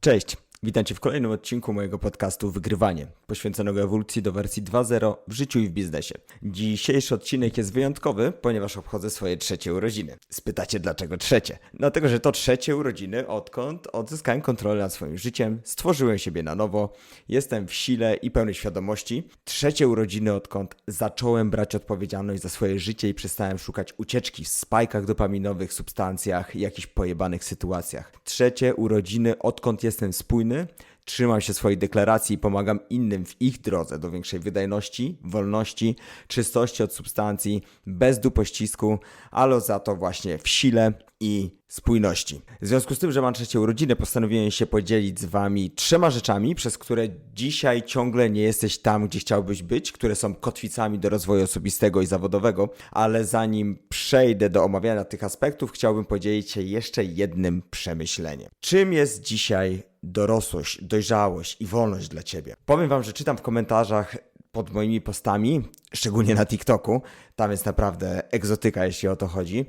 Cześć, witam Cię w kolejnym odcinku mojego podcastu Wygrywanie, poświęconego ewolucji do wersji 2.0 w życiu i w biznesie. Dzisiejszy odcinek jest wyjątkowy, ponieważ obchodzę swoje trzecie urodziny. Spytacie dlaczego trzecie? Dlatego, że to trzecie urodziny, odkąd odzyskałem kontrolę nad swoim życiem, stworzyłem siebie na nowo, jestem w sile i pełnej świadomości. Trzecie urodziny, odkąd zacząłem brać odpowiedzialność za swoje życie i przestałem szukać ucieczki w spajkach dopaminowych, substancjach jakichś pojebanych sytuacjach. Trzecie urodziny, odkąd jestem spójny, trzymam się swojej deklaracji i pomagam innym w ich drodze do większej wydajności, wolności, czystości od substancji, bez dupościsku, ale za to właśnie w sile i spójności. W związku z tym, że mam trzecie urodziny, postanowiłem się podzielić z Wami trzema rzeczami, przez które dzisiaj ciągle nie jesteś tam, gdzie chciałbyś być, które są kotwicami do rozwoju osobistego i zawodowego, ale zanim przejdę do omawiania tych aspektów, chciałbym podzielić się jeszcze jednym przemyśleniem. Czym jest dzisiaj dorosłość, dojrzałość i wolność dla Ciebie? Powiem Wam, że czytam w komentarzach pod moimi postami, szczególnie na TikToku, tam jest naprawdę egzotyka, jeśli o to chodzi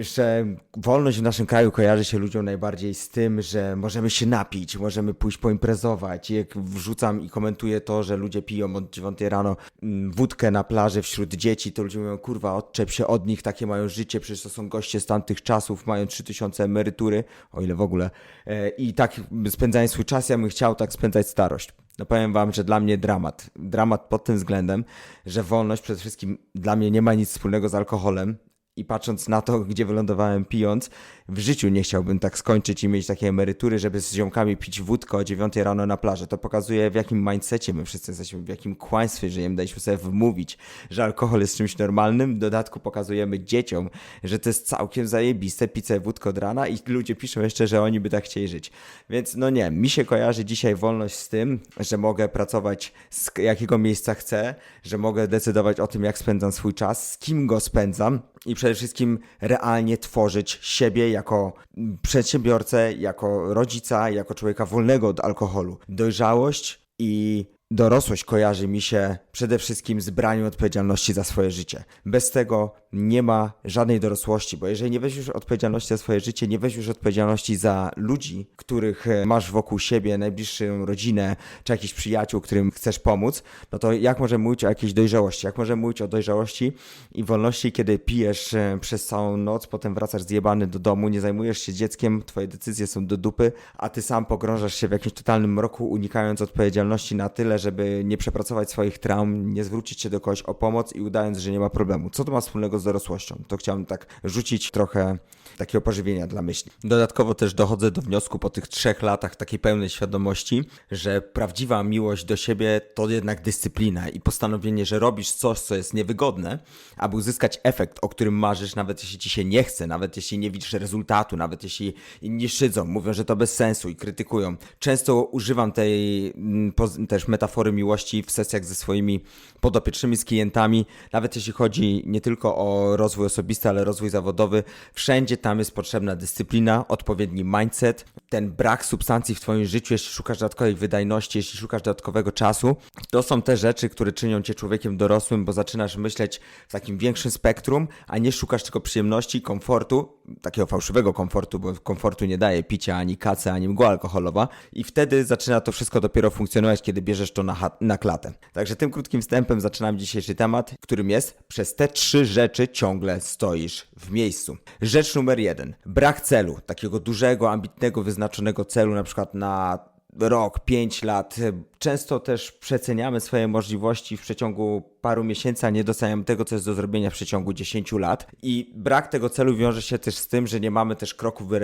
że wolność w naszym kraju kojarzy się ludziom najbardziej z tym, że możemy się napić, możemy pójść poimprezować. Jak wrzucam i komentuję to, że ludzie piją od 9 rano mm, wódkę na plaży wśród dzieci, to ludzie mówią, kurwa, odczep się od nich, takie mają życie, przecież to są goście z tamtych czasów, mają 3000 emerytury, o ile w ogóle. E, I tak spędzając swój czas, ja bym chciał tak spędzać starość. No powiem wam, że dla mnie dramat. Dramat pod tym względem, że wolność przede wszystkim dla mnie nie ma nic wspólnego z alkoholem i patrząc na to, gdzie wylądowałem pijąc, w życiu nie chciałbym tak skończyć i mieć takie emerytury, żeby z ziomkami pić wódkę o 9 rano na plaży. To pokazuje, w jakim mindsetie my wszyscy jesteśmy, w jakim kłamstwie żyjemy. Daliśmy sobie wmówić, że alkohol jest czymś normalnym. W dodatku pokazujemy dzieciom, że to jest całkiem zajebiste, pizzę wódkę od rana i ludzie piszą jeszcze, że oni by tak chcieli żyć. Więc no nie, mi się kojarzy dzisiaj wolność z tym, że mogę pracować z jakiego miejsca chcę, że mogę decydować o tym, jak spędzam swój czas, z kim go spędzam i przede wszystkim realnie tworzyć siebie jako przedsiębiorcę, jako rodzica, jako człowieka wolnego od alkoholu. Dojrzałość i dorosłość kojarzy mi się przede wszystkim z braniem odpowiedzialności za swoje życie. Bez tego nie ma żadnej dorosłości, bo jeżeli nie weźmiesz odpowiedzialności za swoje życie, nie weźmiesz odpowiedzialności za ludzi, których e, masz wokół siebie, najbliższą rodzinę, czy jakichś przyjaciół, którym chcesz pomóc, no to jak możemy mówić o jakiejś dojrzałości? Jak możemy mówić o dojrzałości i wolności, kiedy pijesz e, przez całą noc, potem wracasz zjebany do domu, nie zajmujesz się dzieckiem, twoje decyzje są do dupy, a ty sam pogrążasz się w jakimś totalnym mroku, unikając odpowiedzialności na tyle, żeby nie przepracować swoich traum, nie zwrócić się do kogoś o pomoc i udając, że nie ma problemu. Co to ma wspólnego z dorosłością? To chciałem tak rzucić trochę takiego pożywienia dla myśli. Dodatkowo też dochodzę do wniosku po tych trzech latach takiej pełnej świadomości, że prawdziwa miłość do siebie to jednak dyscyplina i postanowienie, że robisz coś, co jest niewygodne, aby uzyskać efekt, o którym marzysz, nawet jeśli ci się nie chce, nawet jeśli nie widzisz rezultatu, nawet jeśli inni szydzą, mówią, że to bez sensu i krytykują. Często używam tej mm, też metafory miłości w sesjach ze swoimi podopiecznymi, z klientami, nawet jeśli chodzi nie tylko o rozwój osobisty, ale rozwój zawodowy. Wszędzie tam jest potrzebna dyscyplina, odpowiedni mindset, ten brak substancji w Twoim życiu, jeśli szukasz dodatkowej wydajności, jeśli szukasz dodatkowego czasu. To są te rzeczy, które czynią Cię człowiekiem dorosłym, bo zaczynasz myśleć w takim większym spektrum, a nie szukasz tylko przyjemności, komfortu, takiego fałszywego komfortu, bo komfortu nie daje picia, ani kaca, ani mgła alkoholowa i wtedy zaczyna to wszystko dopiero funkcjonować, kiedy bierzesz to na, na klatę. Także tym krótkim wstępem zaczynam dzisiejszy temat, którym jest przez te trzy rzeczy ciągle stoisz w miejscu. Rzecz numer jeden. Brak celu, takiego dużego, ambitnego, wyznaczonego celu, na przykład na rok, pięć lat. Często też przeceniamy swoje możliwości w przeciągu paru miesięcy, a nie doceniam tego, co jest do zrobienia w przeciągu 10 lat. I brak tego celu wiąże się też z tym, że nie mamy też kroków e,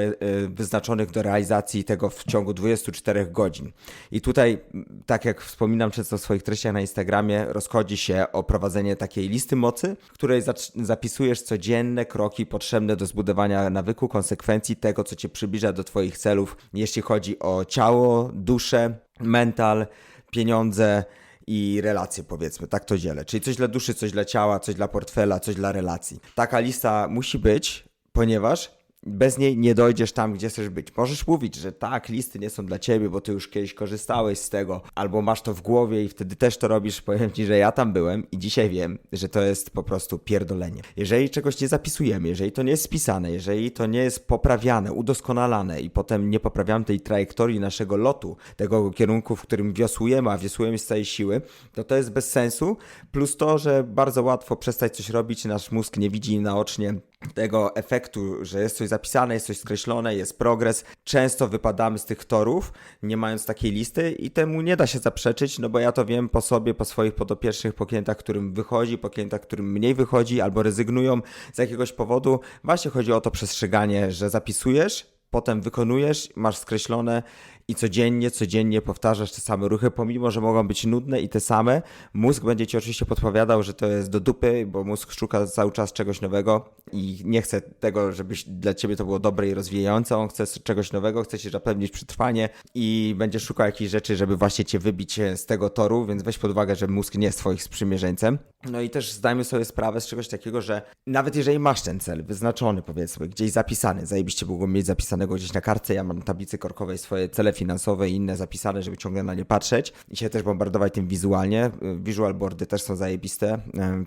wyznaczonych do realizacji tego w ciągu 24 godzin. I tutaj, tak jak wspominam często w swoich treściach na Instagramie, rozchodzi się o prowadzenie takiej listy mocy, w której zapisujesz codzienne kroki potrzebne do zbudowania nawyku, konsekwencji tego, co cię przybliża do Twoich celów, jeśli chodzi o ciało, duszę, mental, pieniądze, i relacje, powiedzmy, tak to dzielę. Czyli coś dla duszy, coś dla ciała, coś dla portfela, coś dla relacji. Taka lista musi być, ponieważ Bez niej nie dojdziesz tam, gdzie chcesz być. Możesz mówić, że tak, listy nie są dla ciebie, bo ty już kiedyś korzystałeś z tego, albo masz to w głowie i wtedy też to robisz. Powiem ci, że ja tam byłem i dzisiaj wiem, że to jest po prostu pierdolenie. Jeżeli czegoś nie zapisujemy, jeżeli to nie jest spisane, jeżeli to nie jest poprawiane, udoskonalane i potem nie poprawiamy tej trajektorii naszego lotu, tego kierunku, w którym wiosłujemy, a wiosłujemy z całej siły, to to jest bez sensu. Plus to, że bardzo łatwo przestać coś robić, nasz mózg nie widzi naocznie tego efektu, że jest coś zapisane, jest coś skreślone, jest progres. Często wypadamy z tych torów, nie mając takiej listy i temu nie da się zaprzeczyć, no bo ja to wiem po sobie, po swoich podopiecznych, po klientach, którym wychodzi, po klientach, którym mniej wychodzi albo rezygnują z jakiegoś powodu. Właśnie chodzi o to przestrzeganie, że zapisujesz, potem wykonujesz, masz skreślone i codziennie, codziennie powtarzasz te same ruchy, pomimo, że mogą być nudne i te same. Mózg będzie ci oczywiście podpowiadał, że to jest do dupy, bo mózg szuka cały czas czegoś nowego i nie chce tego, żebyś dla ciebie to było dobre i rozwijające. On chce czegoś nowego, chce ci zapewnić przetrwanie i będzie szukał jakichś rzeczy, żeby właśnie cię wybić z tego toru, więc weź pod uwagę, że mózg nie jest twoim sprzymierzeńcem. No i też zdajmy sobie sprawę z czegoś takiego, że nawet jeżeli masz ten cel wyznaczony, powiedzmy, gdzieś zapisany, zajebiście było mieć zapisanego gdzieś na kartce, ja mam tablicy korkowej swoje cele finansowe i inne zapisane, żeby ciągle na nie patrzeć i się też bombardować tym wizualnie. Visual boardy też są zajebiste,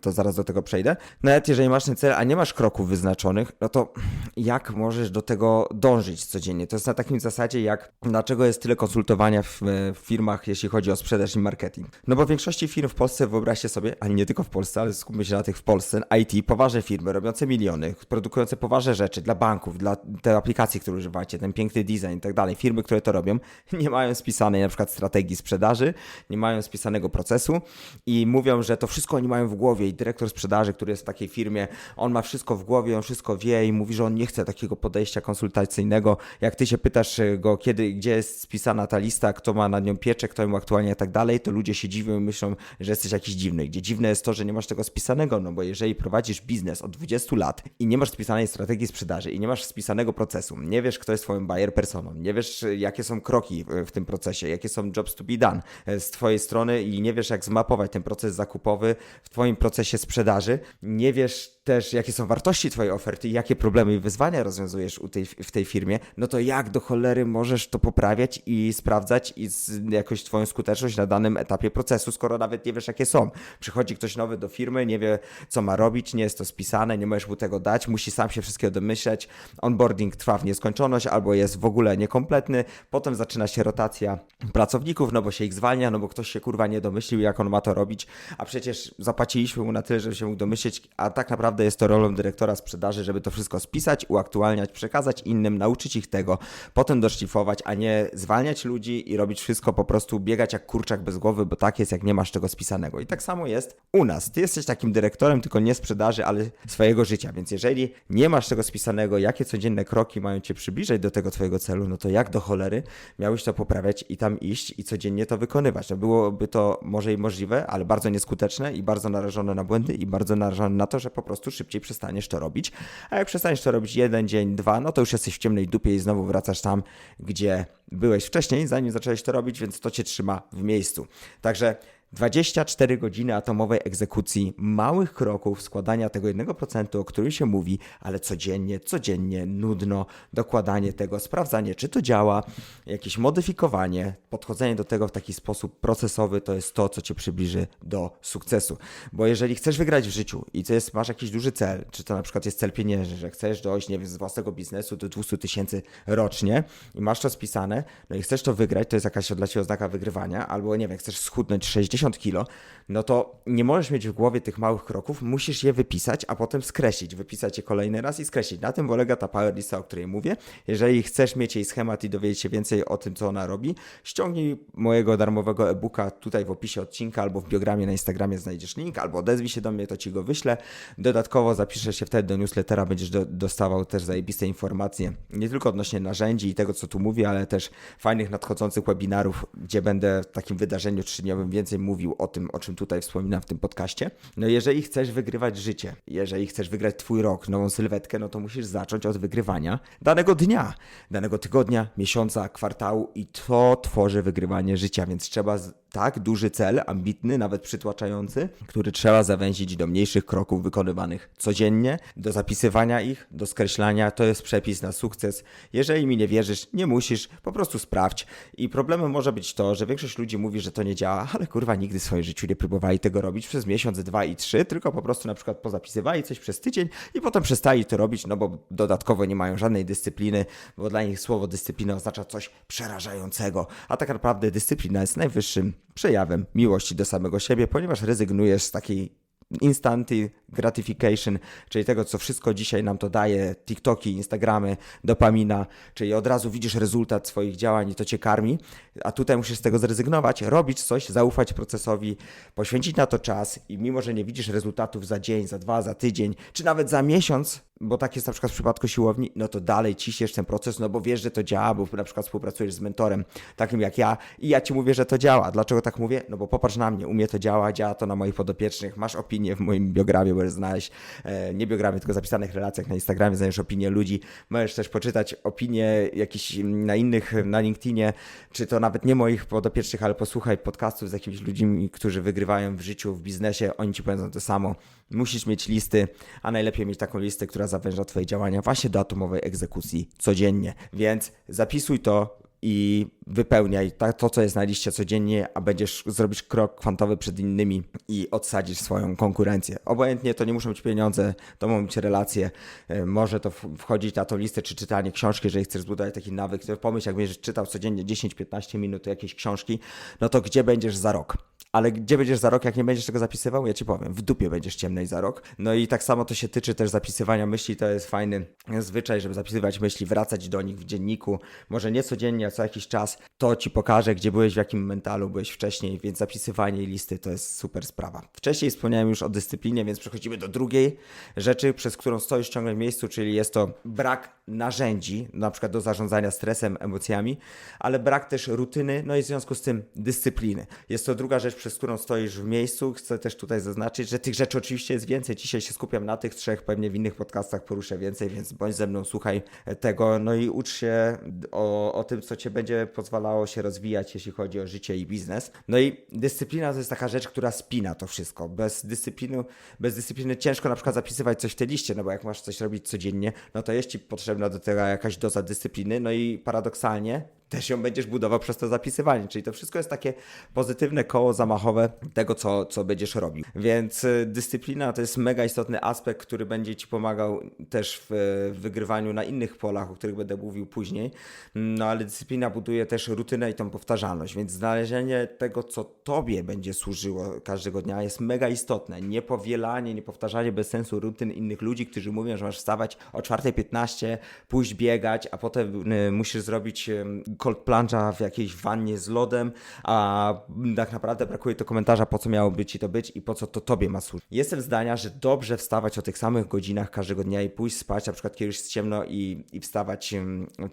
to zaraz do tego przejdę. Nawet jeżeli masz ten cel, a nie masz kroków wyznaczonych, no to jak możesz do tego dążyć codziennie? To jest na takim zasadzie, jak dlaczego jest tyle konsultowania w, w firmach, jeśli chodzi o sprzedaż i marketing. No bo w większości firm w Polsce, wyobraźcie sobie, ani nie tylko w Polsce, ale skupmy się na tych w Polsce, IT, poważne firmy, robiące miliony, produkujące poważne rzeczy dla banków, dla tej aplikacji, które używacie, ten piękny design i tak dalej, firmy, które to robią, nie mają spisanej na przykład strategii sprzedaży, nie mają spisanego procesu i mówią, że to wszystko oni mają w głowie i dyrektor sprzedaży, który jest w takiej firmie, on ma wszystko w głowie, on wszystko wie i mówi, że on nie chce takiego podejścia konsultacyjnego. Jak ty się pytasz go, kiedy, gdzie jest spisana ta lista, kto ma nad nią pieczę, kto ją aktualnie i tak dalej, to ludzie się dziwią i myślą, że jesteś jakiś dziwny. Gdzie dziwne jest to, że nie masz tego spisanego, no bo jeżeli prowadzisz biznes od 20 lat i nie masz spisanej strategii sprzedaży i nie masz spisanego procesu, nie wiesz, kto jest twoim buyer personą, nie wiesz, jakie są kroki w tym procesie, jakie są jobs to be done? Z twojej strony i nie wiesz, jak zmapować ten proces zakupowy w twoim procesie sprzedaży, nie wiesz też, jakie są wartości twojej oferty i jakie problemy i wyzwania rozwiązujesz tej, w tej firmie, no to jak do cholery możesz to poprawiać i sprawdzać i jakoś twoją skuteczność na danym etapie procesu, skoro nawet nie wiesz, jakie są. Przychodzi ktoś nowy do firmy, nie wie, co ma robić, nie jest to spisane, nie możesz mu tego dać, musi sam się wszystkiego domyśleć, onboarding trwa w nieskończoność albo jest w ogóle niekompletny, potem zaczyna się rotacja pracowników, no bo się ich zwalnia, no bo ktoś się kurwa nie domyślił, jak on ma to robić, a przecież zapłaciliśmy mu na tyle, żeby się mógł domyśleć, a tak naprawdę jest to rolą dyrektora sprzedaży, żeby to wszystko spisać, uaktualniać, przekazać innym, nauczyć ich tego, potem doszlifować, a nie zwalniać ludzi i robić wszystko po prostu, biegać jak kurczak bez głowy, bo tak jest, jak nie masz tego spisanego. I tak samo jest u nas. Ty jesteś takim dyrektorem, tylko nie sprzedaży, ale swojego życia, więc jeżeli nie masz tego spisanego, jakie codzienne kroki mają cię przybliżać do tego twojego celu, no to jak do cholery miałeś to poprawiać i tam iść i codziennie to wykonywać. No byłoby to może i możliwe, ale bardzo nieskuteczne i bardzo narażone na błędy i bardzo narażone na to, że po prostu szybciej przestaniesz to robić. A jak przestaniesz to robić jeden dzień, dwa, no to już jesteś w ciemnej dupie i znowu wracasz tam, gdzie byłeś wcześniej, zanim zacząłeś to robić, więc to cię trzyma w miejscu. Także 24 godziny atomowej egzekucji, małych kroków, składania tego 1%, o którym się mówi, ale codziennie, codziennie, nudno, dokładanie tego, sprawdzanie, czy to działa, jakieś modyfikowanie, podchodzenie do tego w taki sposób procesowy, to jest to, co cię przybliży do sukcesu. Bo jeżeli chcesz wygrać w życiu i to jest, masz jakiś duży cel, czy to na przykład jest cel pieniężny, że chcesz dojść, nie wiem, z własnego biznesu do 200 tysięcy rocznie i masz to spisane, no i chcesz to wygrać, to jest jakaś dla ciebie oznaka wygrywania, albo nie wiem, chcesz schudnąć 60 kilo, no to nie możesz mieć w głowie tych małych kroków, musisz je wypisać, a potem skreślić, wypisać je kolejny raz i skreślić. Na tym polega ta power lista, o której mówię. Jeżeli chcesz mieć jej schemat i dowiedzieć się więcej o tym, co ona robi, ściągnij mojego darmowego e-booka tutaj w opisie odcinka albo w biogramie na Instagramie znajdziesz link, albo odezwij się do mnie, to ci go wyślę. Dodatkowo zapiszesz się wtedy do newslettera, będziesz do, dostawał też zajebiste informacje, nie tylko odnośnie narzędzi i tego, co tu mówię, ale też fajnych nadchodzących webinarów, gdzie będę w takim wydarzeniu trzydniowym więcej mówił o tym, o czym tutaj wspominam w tym podcaście. No jeżeli chcesz wygrywać życie, jeżeli chcesz wygrać twój rok, nową sylwetkę, no to musisz zacząć od wygrywania danego dnia, danego tygodnia, miesiąca, kwartału i to tworzy wygrywanie życia, więc trzeba tak, duży cel, ambitny, nawet przytłaczający, który trzeba zawęzić do mniejszych kroków wykonywanych codziennie, do zapisywania ich, do skreślania. To jest przepis na sukces. Jeżeli mi nie wierzysz, nie musisz, po prostu sprawdź. I problemem może być to, że większość ludzi mówi, że to nie działa, ale kurwa nigdy w swoim życiu nie próbowali tego robić przez miesiąc, dwa i trzy, tylko po prostu na przykład pozapisywali coś przez tydzień i potem przestali to robić, no bo dodatkowo nie mają żadnej dyscypliny, bo dla nich słowo dyscyplina oznacza coś przerażającego, a tak naprawdę dyscyplina jest najwyższym przejawem miłości do samego siebie, ponieważ rezygnujesz z takiej instanty gratification, czyli tego, co wszystko dzisiaj nam to daje, TikToki, Instagramy, dopamina, czyli od razu widzisz rezultat swoich działań i to cię karmi, a tutaj musisz z tego zrezygnować, robić coś, zaufać procesowi, poświęcić na to czas i mimo, że nie widzisz rezultatów za dzień, za dwa, za tydzień, czy nawet za miesiąc, bo tak jest na przykład w przypadku siłowni, no to dalej ciśniesz ten proces, no bo wiesz, że to działa, bo na przykład współpracujesz z mentorem takim jak ja i ja ci mówię, że to działa. Dlaczego tak mówię? No bo popatrz na mnie, u mnie to działa, działa to na moich podopiecznych, masz opinię w moim biogramie, możesz znaleźć, e, nie biogramie, tylko zapisanych relacjach na Instagramie, znajdziesz opinię ludzi, możesz też poczytać opinie jakieś na innych, na LinkedInie, czy to nawet nie moich podopiecznych, ale posłuchaj podcastów z jakimiś ludźmi, którzy wygrywają w życiu, w biznesie, oni ci powiedzą to samo. Musisz mieć listy, a najlepiej mieć taką listę, która zawęża Twoje działania właśnie do atomowej egzekucji codziennie. Więc zapisuj to, i wypełniaj to, co jest na liście codziennie, a będziesz zrobić krok kwantowy przed innymi i odsadzisz swoją konkurencję. Obojętnie to nie muszą być pieniądze, to mogą być relacje, e, może to wchodzić na tą listę, czy czytanie książki, jeżeli chcesz zbudować taki nawyk. Pomyśl, jak będziesz czytał codziennie 10-15 minut jakiejś książki, no to gdzie będziesz za rok? Ale gdzie będziesz za rok, jak nie będziesz tego zapisywał? Ja ci powiem, w dupie będziesz ciemnej za rok. No i tak samo to się tyczy też zapisywania myśli, to jest fajny zwyczaj, żeby zapisywać myśli, wracać do nich w dzienniku, może nie codziennie, a co jakiś czas. To ci pokaże, gdzie byłeś, w jakim mentalu byłeś wcześniej, więc zapisywanie listy to jest super sprawa. Wcześniej wspomniałem już o dyscyplinie, więc przechodzimy do drugiej rzeczy, przez którą stoisz ciągle w miejscu, czyli jest to brak narzędzi, na przykład do zarządzania stresem, emocjami, ale brak też rutyny, no i w związku z tym dyscypliny. Jest to druga rzecz, przez którą stoisz w miejscu. Chcę też tutaj zaznaczyć, że tych rzeczy oczywiście jest więcej. Dzisiaj się skupiam na tych trzech, pewnie w innych podcastach poruszę więcej, więc bądź ze mną, słuchaj tego, no i ucz się o, o tym, co cię będzie pozwalało się rozwijać, jeśli chodzi o życie i biznes. No i dyscyplina to jest taka rzecz, która spina to wszystko. Bez dyscypliny, bez dyscypliny ciężko na przykład zapisywać coś w tej liście, no bo jak masz coś robić codziennie, no to jest ci potrzebna do tego jakaś doza dyscypliny, no i paradoksalnie też ją będziesz budował przez to zapisywanie. Czyli to wszystko jest takie pozytywne koło zamachowe tego, co, co będziesz robił. Więc y, dyscyplina to jest mega istotny aspekt, który będzie Ci pomagał też w wygrywaniu na innych polach, o których będę mówił później. No ale dyscyplina buduje też rutynę i tą powtarzalność, więc znalezienie tego, co Tobie będzie służyło każdego dnia jest mega istotne. Nie powielanie, nie powtarzanie bez sensu rutyn innych ludzi, którzy mówią, że masz wstawać o 4.15, pójść biegać, a potem y, musisz zrobić cold plunge'a w jakiejś wannie z lodem, a tak naprawdę brakuje to komentarza, po co miało być ci to być i po co to tobie ma służyć. Jestem zdania, że dobrze wstawać o tych samych godzinach każdego dnia i pójść spać, na przykład kiedy już jest ciemno i, i wstawać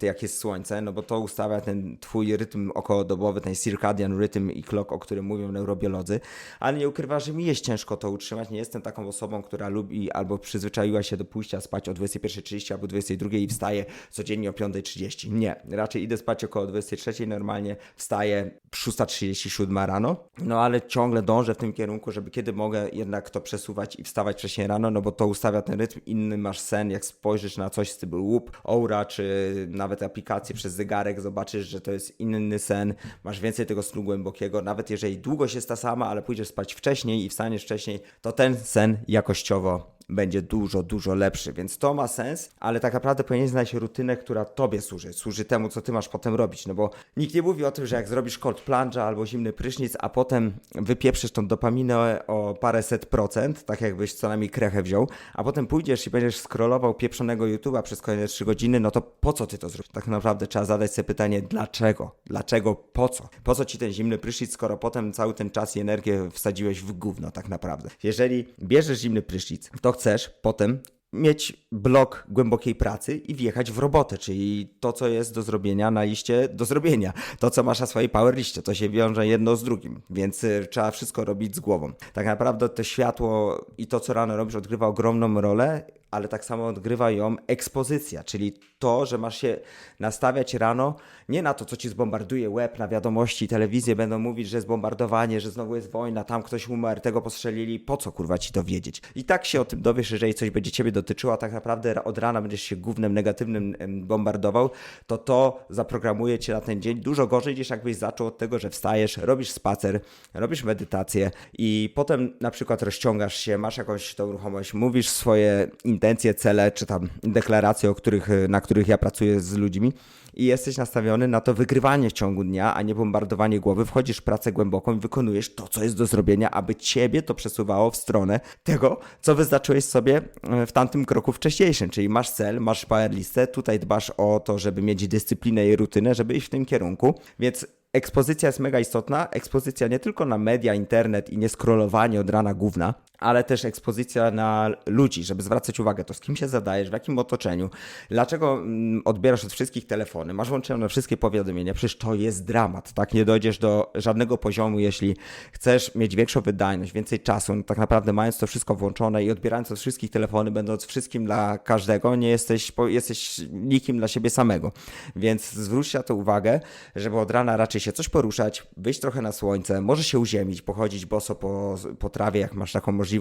jak jest słońce, no bo to ustawia ten twój rytm okołodobowy, ten circadian rytm i clock, o którym mówią neurobiolodzy, ale nie ukrywa, że mi jest ciężko to utrzymać. Nie jestem taką osobą, która lubi albo przyzwyczaiła się do pójścia spać o 21.30 albo 22.00 i wstaje codziennie o 5.30. Nie, raczej idę spać około 23 normalnie wstaję 6.37 rano, no ale ciągle dążę w tym kierunku, żeby kiedy mogę jednak to przesuwać i wstawać wcześniej rano, no bo to ustawia ten rytm, inny masz sen, jak spojrzysz na coś z typu łup, Oura, czy nawet aplikację przez zegarek, zobaczysz, że to jest inny sen, masz więcej tego snu głębokiego, nawet jeżeli długość jest ta sama, ale pójdziesz spać wcześniej i wstaniesz wcześniej, to ten sen jakościowo będzie dużo, dużo lepszy, więc to ma sens, ale tak naprawdę powinien znaleźć rutynę, która tobie służy, służy temu, co ty masz potem robić, no bo nikt nie mówi o tym, że jak zrobisz cold plunge albo zimny prysznic, a potem wypieprzysz tą dopaminę o paręset procent, tak jakbyś co najmniej krechę wziął, a potem pójdziesz i będziesz scrollował pieprzonego YouTube'a przez kolejne 3 godziny, no to po co ty to zrobisz? Tak naprawdę trzeba zadać sobie pytanie, dlaczego? Dlaczego? Po co? Po co ci ten zimny prysznic, skoro potem cały ten czas i energię wsadziłeś w gówno tak naprawdę? Jeżeli bierzesz zimny prysznic, to chcesz potem mieć blok głębokiej pracy i wjechać w robotę, czyli to, co jest do zrobienia na liście do zrobienia. To, co masz na swojej power liście, to się wiąże jedno z drugim, więc y, trzeba wszystko robić z głową. Tak naprawdę to światło i to, co rano robisz, odgrywa ogromną rolę, ale tak samo odgrywa ją ekspozycja, czyli to, że masz się nastawiać rano nie na to, co ci zbombarduje web, na wiadomości, telewizję będą mówić, że jest bombardowanie, że znowu jest wojna, tam ktoś umarł, tego postrzelili, po co kurwa ci to wiedzieć? I tak się o tym dowiesz, jeżeli coś będzie ciebie dotyczyło, a tak naprawdę od rana będziesz się głównym negatywnym bombardował, to to zaprogramuje cię na ten dzień dużo gorzej niż jakbyś zaczął od tego, że wstajesz, robisz spacer, robisz medytację i potem na przykład rozciągasz się, masz jakąś tą ruchomość, mówisz swoje intencje, cele, czy tam deklaracje, o których, na których ja pracuję z ludźmi. I jesteś nastawiony na to wygrywanie w ciągu dnia, a nie bombardowanie głowy, wchodzisz w pracę głęboką i wykonujesz to, co jest do zrobienia, aby ciebie to przesuwało w stronę tego, co wyznaczyłeś sobie e, w tamtym kroku wcześniejszym, czyli masz cel, masz power listę, tutaj dbasz o to, żeby mieć dyscyplinę i rutynę, żeby iść w tym kierunku, więc ekspozycja jest mega istotna. Ekspozycja nie tylko na media, internet i nie scrollowanie od rana główna, ale też ekspozycja na ludzi, żeby zwracać uwagę to, z kim się zadajesz, w jakim otoczeniu, dlaczego mm, odbierasz od wszystkich telefony, masz włączone wszystkie powiadomienia, przecież to jest dramat, tak? Nie dojdziesz do żadnego poziomu, jeśli chcesz mieć większą wydajność, więcej czasu, no tak naprawdę mając to wszystko włączone i odbierając od wszystkich telefony, będąc wszystkim dla każdego, nie jesteś, jesteś nikim dla siebie samego. Więc zwróć na to uwagę, żeby od rana raczej się coś poruszać, wyjść trochę na słońce, może się uziemić, pochodzić boso po, po trawie, jak masz taką możliwość.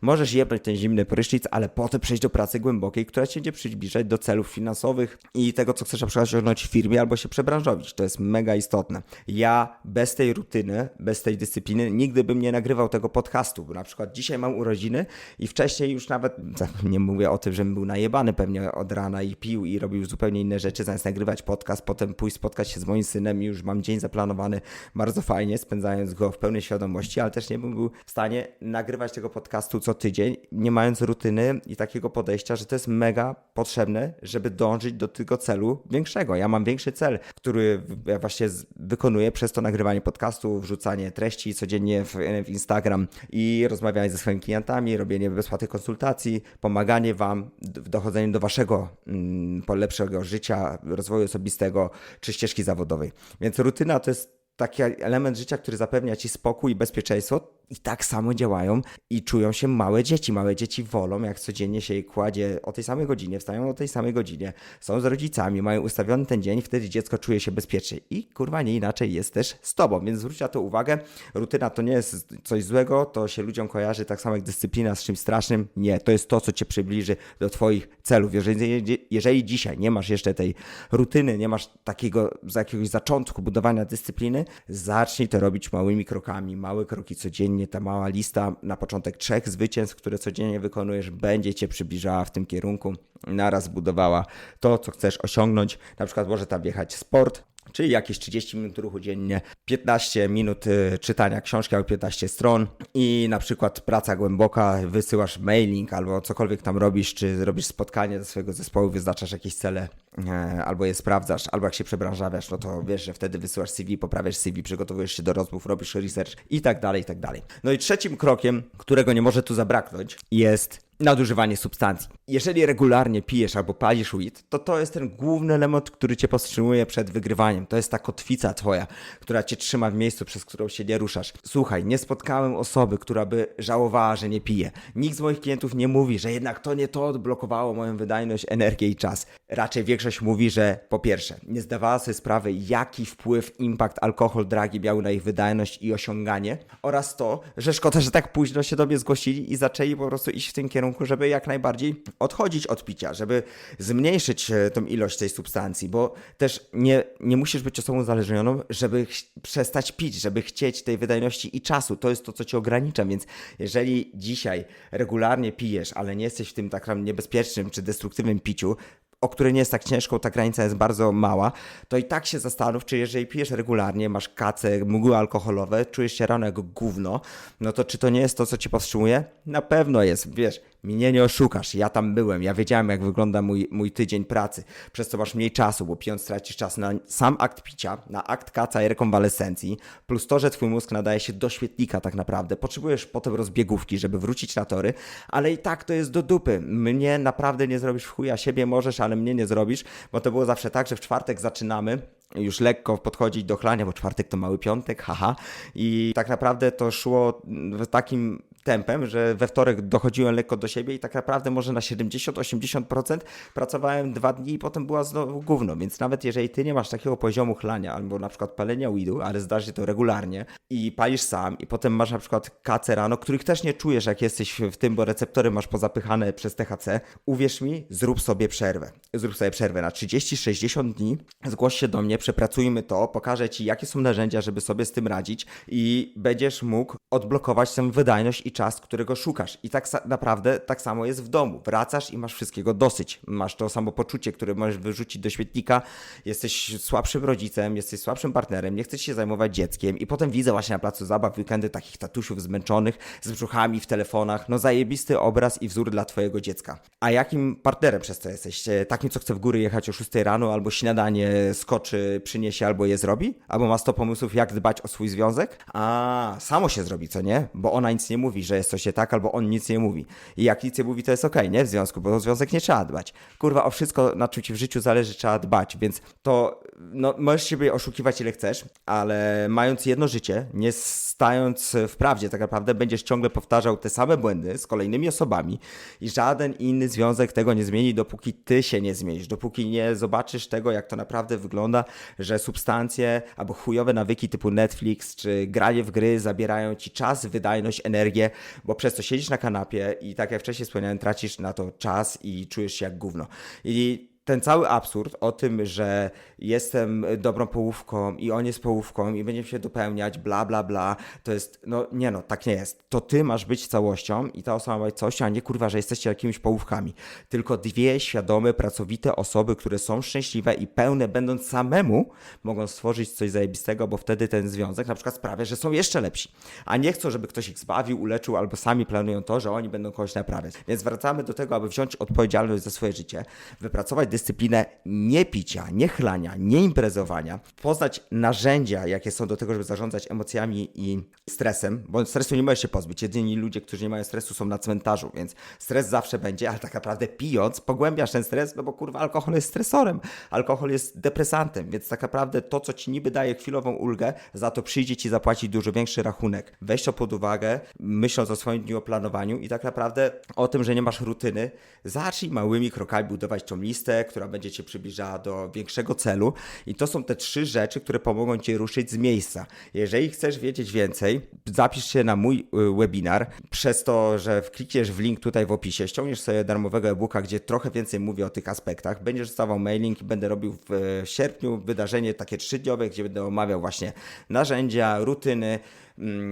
Możesz jebnąć ten zimny prysznic, ale potem przejść do pracy głębokiej, która cię będzie przybliżać do celów finansowych i tego, co chcesz na przykład osiągnąć w firmie albo się przebranżowić. To jest mega istotne. Ja bez tej rutyny, bez tej dyscypliny nigdy bym nie nagrywał tego podcastu, bo na przykład dzisiaj mam urodziny i wcześniej już nawet, nie mówię o tym, żebym był najebany pewnie od rana i pił i robił zupełnie inne rzeczy, zamiast nagrywać podcast, potem pójść spotkać się z moim synem i już mam dzień zaplanowany bardzo fajnie, spędzając go w pełnej świadomości, ale też nie bym był w stanie nagrywać tego podcastu co tydzień, nie mając rutyny i takiego podejścia, że to jest mega potrzebne, żeby dążyć do tego celu większego. Ja mam większy cel, który ja właśnie wykonuję przez to nagrywanie podcastu, wrzucanie treści codziennie w, w Instagram i rozmawianie ze swoimi klientami, robienie bezpłatnych konsultacji, pomaganie Wam w dochodzeniu do Waszego mm, lepszego życia, rozwoju osobistego czy ścieżki zawodowej. Więc rutyna to jest taki element życia, który zapewnia ci spokój i bezpieczeństwo, i tak samo działają i czują się małe dzieci. Małe dzieci wolą, jak codziennie się je kładzie o tej samej godzinie, wstają o tej samej godzinie, są z rodzicami, mają ustawiony ten dzień, wtedy dziecko czuje się bezpiecznie. I kurwa nie inaczej jest też z tobą, więc zwróć na to uwagę. Rutyna to nie jest coś złego, to się ludziom kojarzy tak samo jak dyscyplina z czymś strasznym. Nie, to jest to, co cię przybliży do twoich celów. Jeżeli, jeżeli dzisiaj nie masz jeszcze tej rutyny, nie masz takiego z jakiegoś zaczątku budowania dyscypliny, zacznij to robić małymi krokami, małe kroki codziennie codziennie ta mała lista na początek trzech zwycięstw, które codziennie wykonujesz, będzie cię przybliżała w tym kierunku, naraz budowała to, co chcesz osiągnąć. Na przykład może tam wjechać sport, czyli jakieś 30 minut ruchu dziennie, 15 minut y, czytania książki albo 15 stron i na przykład praca głęboka, wysyłasz mailing albo cokolwiek tam robisz, czy robisz spotkanie do swojego zespołu, wyznaczasz jakieś cele e, albo je sprawdzasz, albo jak się przebranżawiasz, no to wiesz, że wtedy wysyłasz CV, poprawiasz CV, przygotowujesz się do rozmów, robisz research i tak dalej, i tak dalej. No i trzecim krokiem, którego nie może tu zabraknąć, jest nadużywanie substancji. Jeżeli regularnie pijesz albo palisz weed, to to jest ten główny element, który cię powstrzymuje przed wygrywaniem. To jest ta kotwica twoja, która cię trzyma w miejscu, przez którą się nie ruszasz. Słuchaj, nie spotkałem osoby, która by żałowała, że nie pije. Nikt z moich klientów nie mówi, że jednak to nie to odblokowało moją wydajność, energię i czas. Raczej większość mówi, że po pierwsze, nie zdawała sobie sprawy, jaki wpływ impact alkohol, dragi miał na ich wydajność i osiąganie oraz to, że szkoda, że tak późno się do mnie zgłosili i zaczęli po prostu iść w tym kierunku kierunku, żeby jak najbardziej odchodzić od picia, żeby zmniejszyć e, tą ilość tej substancji, bo też nie, nie musisz być osobą uzależnioną, żeby przestać pić, żeby chcieć tej wydajności i czasu. To jest to, co cię ogranicza, więc jeżeli dzisiaj regularnie pijesz, ale nie jesteś w tym tak niebezpiecznym czy destruktywnym piciu, o które nie jest tak ciężko, ta granica jest bardzo mała, to i tak się zastanów, czy jeżeli pijesz regularnie, masz kace, mgły alkoholowe, czujesz się rano jak gówno, no to czy to nie jest to, co cię powstrzymuje? Na pewno jest, wiesz, mnie nie oszukasz, ja tam byłem, ja wiedziałem, jak wygląda mój, mój tydzień pracy, przez co masz mniej czasu, bo pijąc tracisz czas na sam akt picia, na akt kaca i rekonwalescencji, plus to, że twój mózg nadaje się do świetnika tak naprawdę. Potrzebujesz potem rozbiegówki, żeby wrócić na tory, ale i tak to jest do dupy. Mnie naprawdę nie zrobisz w chuja, siebie możesz, ale mnie nie zrobisz, bo to było zawsze tak, że w czwartek zaczynamy, już lekko podchodzić do chlania, bo czwartek to mały piątek, haha. I tak naprawdę to szło w takim tempem, że we wtorek dochodziłem lekko do siebie i tak naprawdę może na 70-80% pracowałem dwa dni i potem była znowu gówno, więc nawet jeżeli ty nie masz takiego poziomu chlania albo na przykład palenia weedu, ale zdarzy się to regularnie i palisz sam i potem masz na przykład kace rano, których też nie czujesz jak jesteś w tym, bo receptory masz pozapychane przez THC, uwierz mi, zrób sobie przerwę. Zrób sobie przerwę na 30-60 dni, zgłoś się do mnie, przepracujmy to, pokażę ci jakie są narzędzia, żeby sobie z tym radzić i będziesz mógł odblokować tę wydajność i czas, którego szukasz. I tak naprawdę tak samo jest w domu. Wracasz i masz wszystkiego dosyć. Masz to samo poczucie, które możesz wyrzucić do świetnika. Jesteś słabszym rodzicem, jesteś słabszym partnerem, nie chcesz się zajmować dzieckiem. I potem widzę właśnie na placu zabaw weekendy takich tatusiów zmęczonych, z brzuchami w telefonach. No zajebisty obraz i wzór dla twojego dziecka. A jakim partnerem przez to jesteś? E, Takim, co chce w góry jechać o 6 rano, albo śniadanie skoczy, przyniesie, albo je zrobi? Albo ma 100 pomysłów, jak dbać o swój związek? A, samo się zrobi, co nie? Bo ona nic nie mówi, że jest coś nie tak, albo on nic nie mówi. I jak nic nie mówi, to jest okej, nie? W związku, bo o związek nie trzeba dbać. Kurwa, o wszystko, na czym ci w życiu zależy, trzeba dbać, więc to, no, możesz siebie oszukiwać ile chcesz, ale mając jedno życie, nie stając w prawdzie, tak naprawdę będziesz ciągle powtarzał te same błędy z kolejnymi osobami i żaden inny związek tego nie zmieni, dopóki ty się nie zmienisz, dopóki nie zobaczysz tego, jak to naprawdę wygląda, że substancje albo chujowe nawyki typu Netflix czy granie w gry zabierają ci czas, wydajność, energię, bo przez to siedzisz na kanapie i tak jak wcześniej wspomniałem, tracisz na to czas i czujesz się jak gówno. I ten cały absurd o tym, że jestem dobrą połówką i on jest połówką i będziemy się dopełniać, bla, bla, bla, to jest, no nie no, tak nie jest. To ty masz być całością i ta osoba ma być całością, a nie kurwa, że jesteście jakimiś połówkami. Tylko dwie świadome, pracowite osoby, które są szczęśliwe i pełne, będąc samemu, mogą stworzyć coś zajebistego, bo wtedy ten związek na przykład sprawia, że są jeszcze lepsi. A nie chcą, żeby ktoś ich zbawił, uleczył, albo sami planują to, że oni będą kogoś naprawiać. Więc wracamy do tego, aby wziąć odpowiedzialność za swoje życie, wypracować dyscyplinę nie picia, nie chlania, nie imprezowania, poznać narzędzia, jakie są do tego, żeby zarządzać emocjami i stresem, bo stresu nie możesz się pozbyć. Jedyni ludzie, którzy nie mają stresu są na cmentarzu, więc stres zawsze będzie, ale tak naprawdę pijąc pogłębiasz ten stres, no bo kurwa alkohol jest stresorem, alkohol jest depresantem, więc tak naprawdę to, co ci niby daje chwilową ulgę, za to przyjdzie ci zapłacić dużo większy rachunek. Weź to pod uwagę, myśląc o swoim dniu o planowaniu i tak naprawdę o tym, że nie masz rutyny, zacznij małymi krokami budować tą listę, która będzie cię przybliżała do większego celu. I to są te trzy rzeczy, które pomogą ci ruszyć z miejsca. Jeżeli chcesz wiedzieć więcej, zapisz się na mój y, webinar, przez to, że klikniesz w link tutaj w opisie, ściągniesz sobie darmowego e-booka, gdzie trochę więcej mówię o tych aspektach, będziesz dostawał mailing i będę robił w e, sierpniu wydarzenie takie trzydniowe, gdzie będę omawiał właśnie narzędzia, rutyny,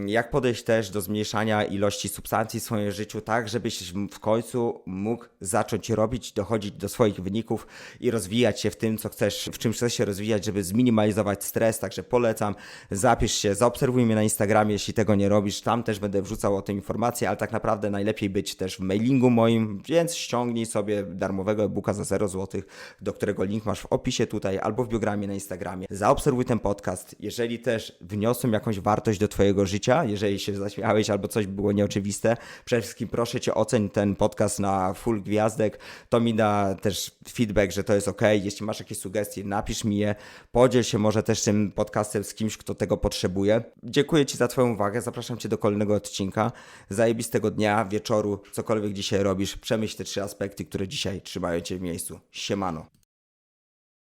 jak podejść też do zmniejszania ilości substancji w swoim życiu, tak żebyś w końcu mógł zacząć robić, dochodzić do swoich wyników i rozwijać się w tym, co chcesz, w czym chcesz się rozwijać, żeby zminimalizować stres. Także polecam, zapisz się, zaobserwuj mnie na Instagramie, jeśli tego nie robisz. Tam też będę wrzucał o tym informacje, ale tak naprawdę najlepiej być też w mailingu moim, więc ściągnij sobie darmowego e-booka za 0 zł, do którego link masz w opisie tutaj albo w biogramie na Instagramie. Zaobserwuj ten podcast. Jeżeli też wniosłem jakąś wartość do Twojego życia, jeżeli się zaśmiałeś albo coś było nieoczywiste, przede wszystkim proszę Cię oceń ten podcast na full gwiazdek. To mi da też feedback, że to jest ok. Jeśli masz jakieś sugestie, napisz mi je. Podziel się może też tym podcastem z kimś, kto tego potrzebuje. Dziękuję Ci za Twoją uwagę. Zapraszam Cię do kolejnego odcinka. Zajebistego dnia, wieczoru, cokolwiek dzisiaj robisz. Przemyśl te trzy aspekty, które dzisiaj trzymają Cię w miejscu. Siemano.